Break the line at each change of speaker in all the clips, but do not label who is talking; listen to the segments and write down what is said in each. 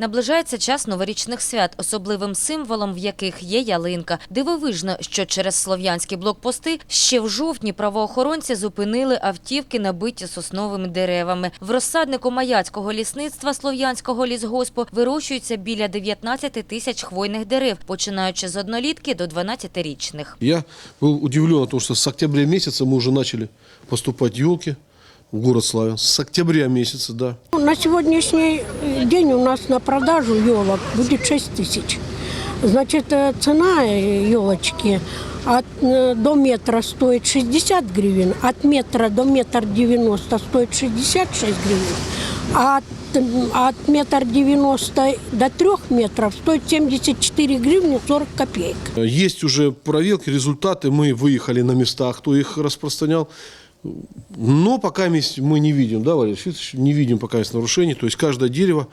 Наближається час новорічних свят, особливим символом в яких є ялинка. Дивовижно, що через слов'янські блокпости ще в жовтні правоохоронці зупинили автівки, набиті сосновими деревами. В розсаднику маяцького лісництва слов'янського лісгоспу вирощується біля 19 тисяч хвойних дерев, починаючи з однолітки до 12-річних.
Я был удивлен, потому что с октября месяца мы уже начали поступать елки в город Славянск. С октября месяца, да.
На сегодняшний э, день у нас на продажу елок будет 6 тысяч. Значит, э, цена елочки от, э, до метра стоит 60 гривен, от метра до метра 90 стоит 66 гривен, а от, от метра 90 до 3 метров стоит 74 гривны 40 копеек.
Есть уже проверки, результаты. Мы выехали на места, кто их распространял. Но пока месь- мы не видим, да, Валерий Федорович, не видим пока есть нарушений. То есть каждое дерево,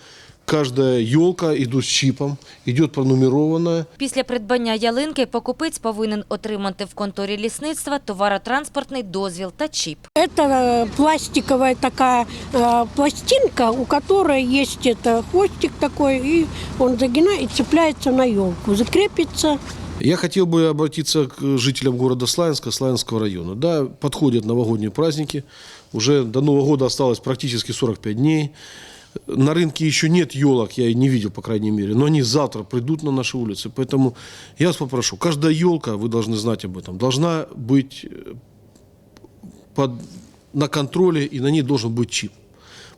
каждая елка идут с чипом, идет пронумерованная.
Після придбання ялинки покупець повинен отримати в конторі лісництва товаротранспортний дозвіл та чіп.
Это э, пластиковая такая э, пластинка, у которой есть это хвостик такой, и он загинает и цепляется на елку, закрепится.
Я хотел бы обратиться к жителям города Славянска, Славянского района. Да, подходят новогодние праздники. Уже до Нового года осталось практически 45 дней. На рынке еще нет елок, я не видел, по крайней мере, но они завтра придут на наши улицы. Поэтому я вас попрошу, каждая елка, вы должны знать об этом, должна быть э, под, на контроле, и на ней должен быть чип.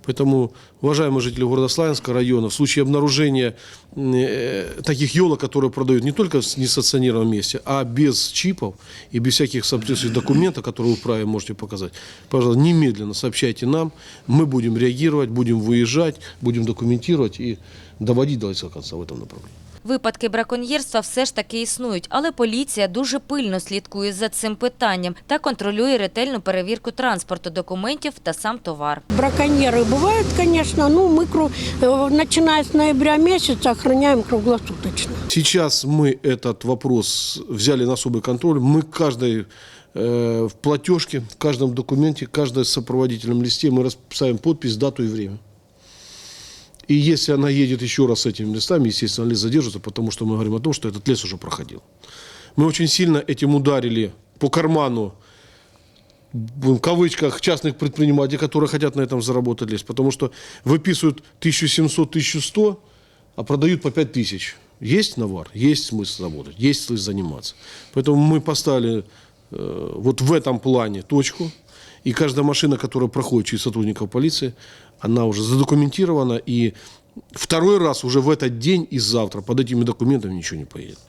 Поэтому, уважаемые жители города Славянска района, в случае обнаружения э, таких елок, которые продают не только в несанкционированном месте, а без чипов и без всяких соответствующих документов, которые вы вправе можете показать, пожалуйста, немедленно сообщайте нам, мы будем реагировать, будем выезжать, будем документировать и доводить до конца в этом направлении.
Випадки браконьєрства все ж таки існують, але поліція дуже пильно слідкує за цим питанням та контролює ретельну перевірку транспорту, документів та сам товар.
Браконьеры бывают, конечно, ну мы, кру- э, начиная с ноября месяца, охраняем круглосуточно.
Сейчас мы этот вопрос взяли на особый контроль. Мы каждой э, в платежке, в каждом документе, в каждом сопроводительном листе мы ставим подпись, дату и время. И если она едет еще раз с этими листами, естественно, лес задержится, потому что мы говорим о том, что этот лес уже проходил. Мы очень сильно этим ударили по карману в кавычках частных предпринимателей, которые хотят на этом заработать лес, потому что выписывают 1700-1100, а продают по 5000. Есть навар, есть смысл работать, есть смысл заниматься. Поэтому мы поставили э, вот в этом плане точку, и каждая машина, которая проходит через сотрудников полиции, она уже задокументирована, и второй раз уже в этот день и завтра под этими документами ничего не поедет.